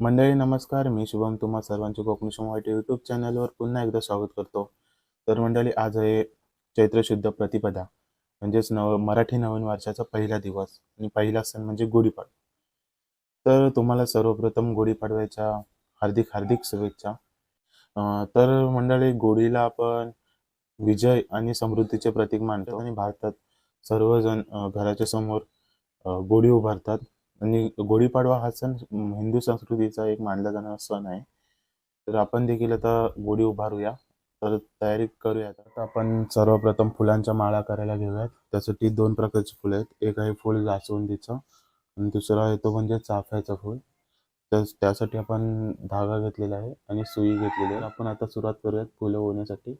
मंडळी नमस्कार. मी शुभम तुम्हा सर्वांचे कोकणी मराठी यूट्यूब चॅनलवर पुन्हा एकदा स्वागत करतो. तर मंडळी आज आहे चैत्र शुद्ध प्रतिपदा म्हणजेच नव मराठी नवीन वर्षाचा पहिला दिवस आणि पहिला सण म्हणजे गुढीपाडवा. तर तुम्हाला सर्वप्रथम गुढीपाडव्याच्या हार्दिक हार्दिक शुभेच्छा. तर मंडळी गुढीला आपण विजय आणि समृद्धीचे प्रतीक मानतो आणि भारतात सर्वजण घराच्या समोर अं, गुढी उभारतात. आणि गुढीपाडवा हा सण हिंदू संस्कृतीचा एक मानला जाणारा सण आहे. तर आपण देखील आता गुढी उभारूया. तर तयारी करूया आता. आपण सर्वप्रथम फुलांच्या माळा करायला घेऊयात. त्यासाठी दोन प्रकारची फुलं आहेत. एक आहे फुल जास्वंदीचं आणि दुसरा आहे तो म्हणजे चाफ्याचं फूल. तर त्यासाठी आपण धागा घेतलेला आहे आणि सुई घेतलेली आहे. आपण आता सुरुवात करूयात फुलं होण्यासाठी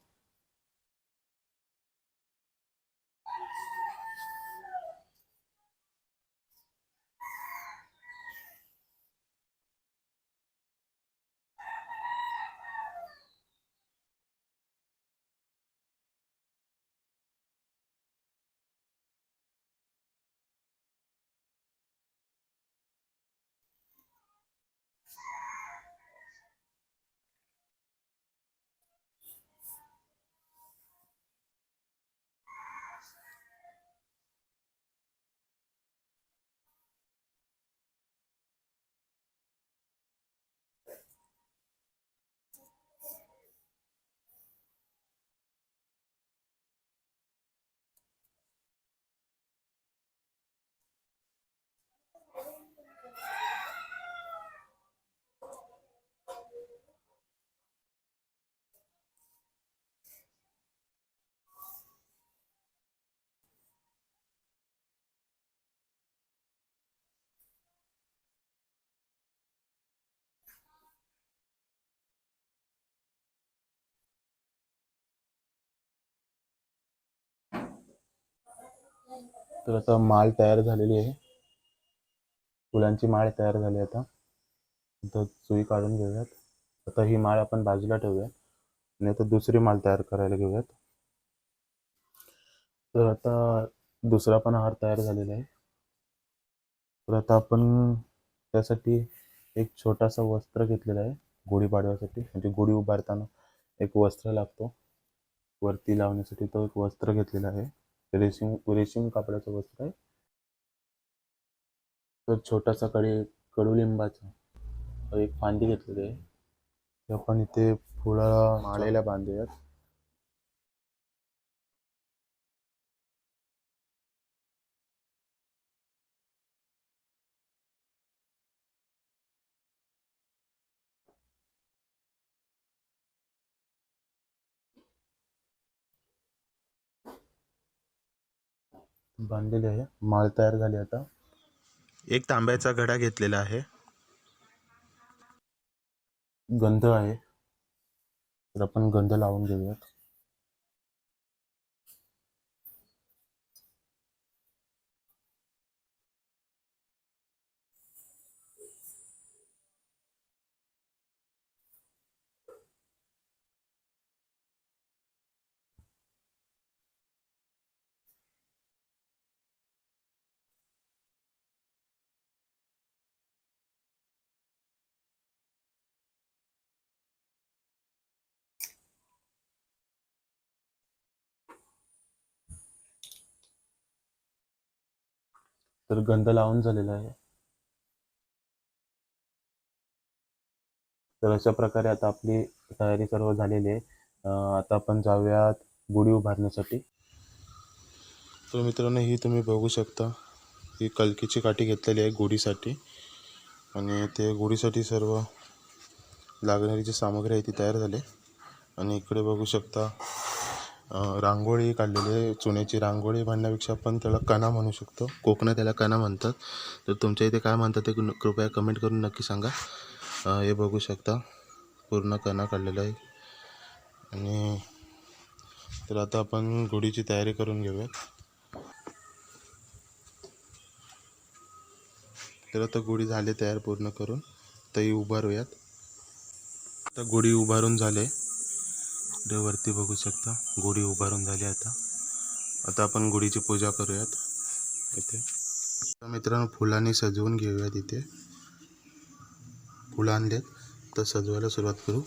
तर आता माळ तयार झालेली आहे. फुलांची माळ तयार झाली आता. आता सुई काढून घेऊयात. आता ही माळ आपण बाजूला ठेवूयात. आणि आता दुसरी माळ तयार करायला घेऊयात. तर आता दुसरा पण हार तयार झालेला आहे. तर आता आपण त्यासाठी एक छोटासा वस्त्र घेतलेला आहे. गुढीपाडव्यासाठी म्हणजे गुढी उभारताना एक वस्त्र लागतो. वरती लावण्यासाठी तो एक वस्त्र घेतलेला आहे. रेशीम रेशीम कापडाचं वस्त्र आहे तर छोटासा कडे कडुलिंबाचा. एक फांदी घेतलेली आहे. ते आपण इथे फुला माळेला बांधूयात. बांधलेली आहे. माळ तयार झाली आता. एक तांब्याचा घडा घेतलेला आहे. गंध आहे. तर आपण गंध लावून घेऊयात. तर गंध लावून झालेला आहे. तर अशा प्रकारे आता आपली तयारी सर्व झालेली आहे. आता आपण जाऊयात गुढी उभारण्यासाठी. तर मित्रांनो ही तुम्ही बघू शकता ही कलकीची काठी घेतलेली आहे गुढीसाठी. आणि ते गुढीसाठी सर्व लागणारी जी सामग्री आहे ती तयार झाली आणि इकडे बघू शकता रांगोळी काढलेली आहे. चुन्याची रांगोळी म्हणण्यापेक्षा आपण त्याला कणा म्हणू शकतो. कोकणात त्याला कणा म्हणतात. तर तुमच्या इथे काय म्हणतात ते कृ- कृपया कमेंट करून नक्की सांगा. हे बघू शकता. पूर्ण कणा काढलेला आहे. आणि तर आता आपण गुढीची तयारी करून घेऊयात. तर आता गुढी झाली तयार पूर्ण करून तर उभारूयात. आता गुढी उभारून झाले. इकडे वरती बघू शकता. गुढी उभारून झाली आता. आता आपण गुढीची पूजा करूयात. इथे. मित्रांनो फुलांनी सजवून घेऊयात इथे. फुलं आणलेत. तर सजवायला सुरुवात करू.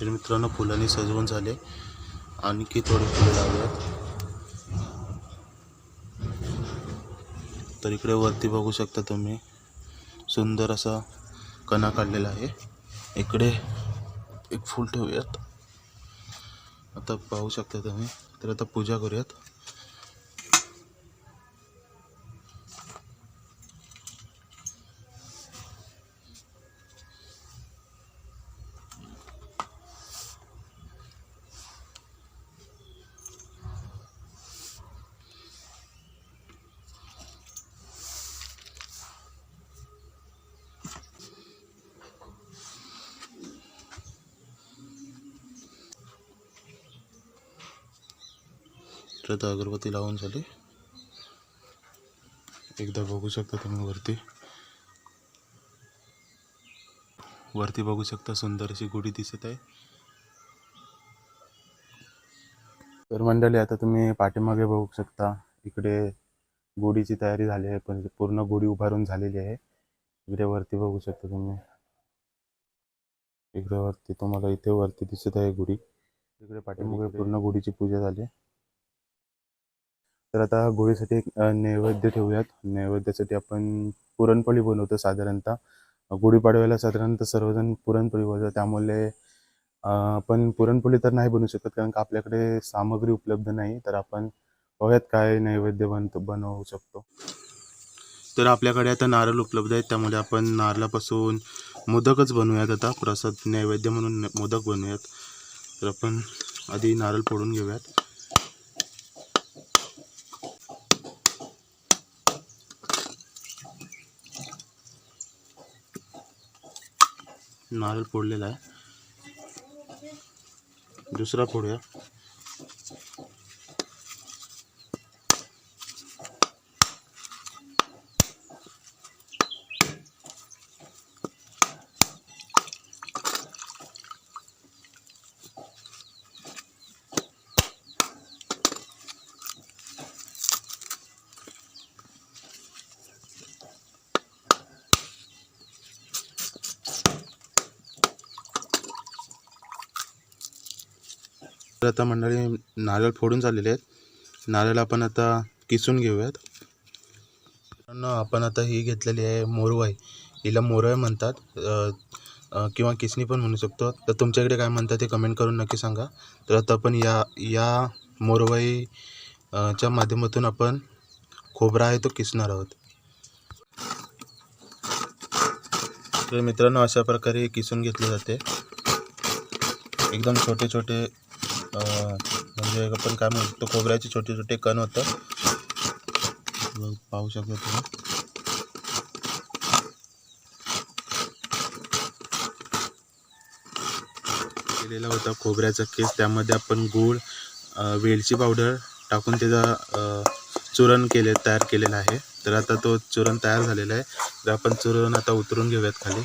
तर मित्रांनो फुलांनी सजवून झाले. आणखी थोडे फुलं लावूयात. तर इकडे वरती बघू शकता तुम्ही. सुंदर असा कणा काढलेला आहे. इकडे एक फूल ठेवूयात. आता पाहू शकता तुम्ही. तर आता पूजा करूयात. तर अगरबत्ती लावून झाली. एकदा बघू शकता तुम्ही वरती. वरती बघू शकता सुंदर अशी गुढी दिसत आहे. तर मंडळी आता तुम्ही पाठीमागे बघू शकता इकडे गुढीची तयारी झाली आहे पण पूर्ण गुढी उभारून झालेली आहे. इकडे वरती बघू शकता तुम्ही. इकडे वरती तुम्हाला इथे वरती दिसत आहे गुढी. इकडे पाठीमागे पूर्ण गुढीची पूजा झाली तर आता गुढीसाठी एक नैवेद्य ठेवूयात. नैवेद्यासाठी आपण पुरणपोळी बनवतो साधारणतः. गुढीपाडव्याला साधारणतः सर्वजण पुरणपोळी बनवतात. त्यामुळे आपण पुरणपोळी तर नाही बनवू शकत कारण का आपल्याकडे सामग्री उपलब्ध नाही. तर आपण बघूयात काय नैवेद्य बनतो बनवू शकतो. तर आपल्याकडे आता नारळ उपलब्ध आहेत. त्यामुळे आपण नारळापासून मोदकच बनवूयात आता. प्रसाद नैवेद्य म्हणून मोदक बनवूयात. तर आपण आधी नारळ फोडून घेऊयात. नारळ फोडलेला आहे. दुसरा फोडूया. तर आता मंडळी नारळ फोडून झालेले आहेत. नारळ आपण आता किसून घेऊयात. मित्रांनो, आपण आता ही घेतलेली आहे मोरवाई. हिला मोरवाई म्हणतात. किंवा किसणी पण म्हणू शकतो. तर तुमच्याकडे काय म्हणतात ते कमेंट करून नक्की सांगा. तर आता आपण या या मोरवाई च्या माध्यमातून आपण खोबरा आहे तो किसणार आहोत. तर मित्रांनो अशा प्रकारे किसून घेतले जाते. एकदम छोटे छोटे म्हणजे आपण काय म्हणतो खोबऱ्याचे छोटे छोटे कण होतं. मग पाहू शकतो तुम्ही. केलेला होता खोबऱ्याचा केस. त्यामध्ये आपण गूळ वेलची पावडर टाकून त्याचा चुरण केले तयार केलेला आहे. तर आता तो चुरण तयार झालेला आहे. तर आपण चुरण आता उतरून घेऊयात खाली.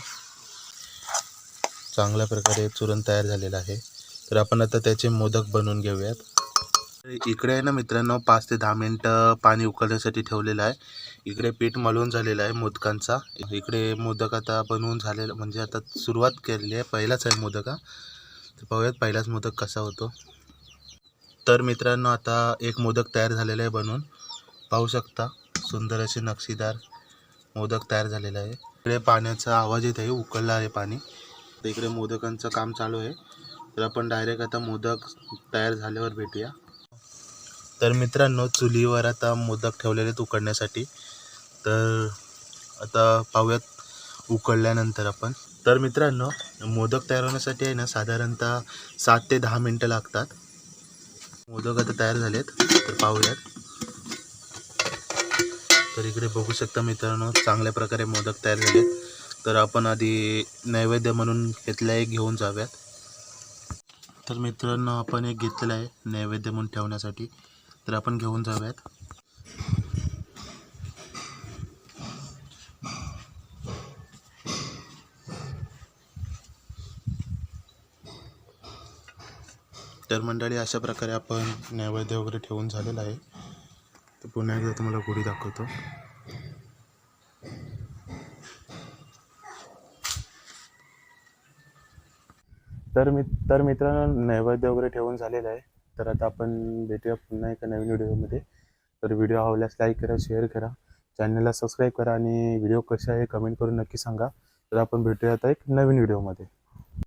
चांगल्या प्रकारे चुरण तयार झालेलं आहे. तर आपण आता त्याचे मोदक बनवून घेऊयात. इकडे आहे ना मित्रांनो पाच ते दहा मिनटं पाणी उकळण्यासाठी ठेवलेलं आहे. इकडे पीठ मळून झालेलं आहे मोदकांचा. इकडे मोदक आता बनवून झालेलं म्हणजे आता सुरुवात केलेली आहे पहिलाच आहे मोदक हा. तर पाहूयात पहिलाच मोदक कसा होतो. तर मित्रांनो आता एक मोदक तयार झालेला आहे बनवून. पाहू शकता सुंदर असे नक्षीदार मोदक तयार झालेला आहे. इकडे पाण्याचा आवाज येत आहे उकळलं आहे पाणी. तर इकडे मोदकांचं काम चालू आहे. तर आपण डायरेक्ट आता मोदक तयार झाल्यावर भेटूया. तर मित्रांनो चुलीवर आता मोदक ठेवलेले आहेत उकडण्यासाठी. तर आता पाहूयात उकळल्यानंतर आपण. तर मित्रांनो मोदक तयार होण्यासाठी आहे ना साधारणतः सात ते दहा मिनटं लागतात. मोदक आता तयार झालेत. तर पाहूयात. तर इकडे बघू शकता मित्रांनो चांगल्या प्रकारे मोदक तयार झालेत. तर आपण आधी नैवेद्य म्हणून घेतल्या एक घेऊन जाऊयात. तर मित्रांनो आपण एक घेतलेलं आहे नैवेद्य म्हणून ठेवण्यासाठी. तर आपण घेऊन जाऊयात. तर मंडळी अशा प्रकारे आपण नैवेद्य वगैरे ठेवून झालेलं आहे. तर पुन्हा एकदा तुम्हाला गुढी दाखवतो. तर मी तर मित्रांनो नैवेद्य वगैरे ठेवून झालेलं आहे. तर आता आपण भेटूया पुन्हा एका नवीन व्हिडिओमध्ये. तर व्हिडिओ आवडल्यास लाईक करा शेअर करा. चॅनलला सबस्क्राईब करा आणि व्हिडिओ कसे आहे कमेंट करून नक्की सांगा. तर आपण भेटूया आता एक नवीन व्हिडिओमध्ये.